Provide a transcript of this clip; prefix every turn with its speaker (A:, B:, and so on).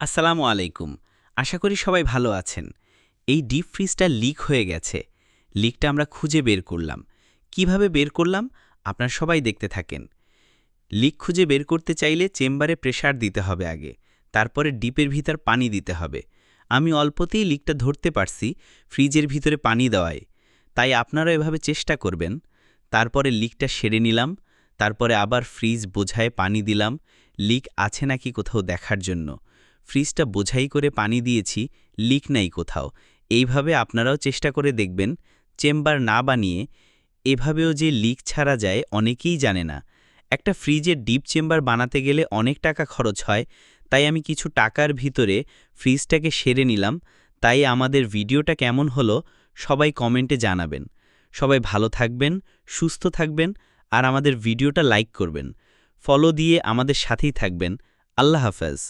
A: আসসালামু আলাইকুম। আশা করি সবাই ভালো আছেন। এই ডিপ ফ্রিজটা লিক হয়ে গেছে। লিকটা আমরা খুঁজে বের করলাম। কীভাবে বের করলাম? আপনার সবাই দেখতে থাকেন। লিক খুঁজে বের করতে চাইলে চেম্বারে প্রেসার দিতে হবে আগে। তারপরে ডিপের ভিতর পানি দিতে হবে। আমি অল্পতেই লিকটা ধরতে পারছি ফ্রিজের ভিতরে পানি দেওয়ায়। তাই আপনারা এভাবে চেষ্টা করবেন। তারপরে লিকটা সেরে নিলাম। তারপরে আবার ফ্রিজ বোঝায় পানি দিলাম। লিক আছে নাকি কোথাও দেখার জন্য। ফ্রিজটা বোঝাই করে পানি দিয়েছি, লিক নাই কোথাও। এইভাবে আপনারাও চেষ্টা করে দেখবেন, চেম্বার না বানিয়ে এভাবেও যে লিক ছাড়া যায় অনেকেই জানে না। একটা ফ্রিজের ডিপ চেম্বার বানাতে গেলে অনেক টাকা খরচ হয়, তাই আমি কিছু টাকার ভিতরে ফ্রিজটাকে সেরে নিলাম। তাই আমাদের ভিডিওটা কেমন হলো সবাই কমেন্টে জানাবেন। সবাই ভালো থাকবেন, সুস্থ থাকবেন, আর আমাদের ভিডিওটা লাইক করবেন। ফলো দিয়ে আমাদের সাথেই থাকবেন। আল্লাহ হাফেজ।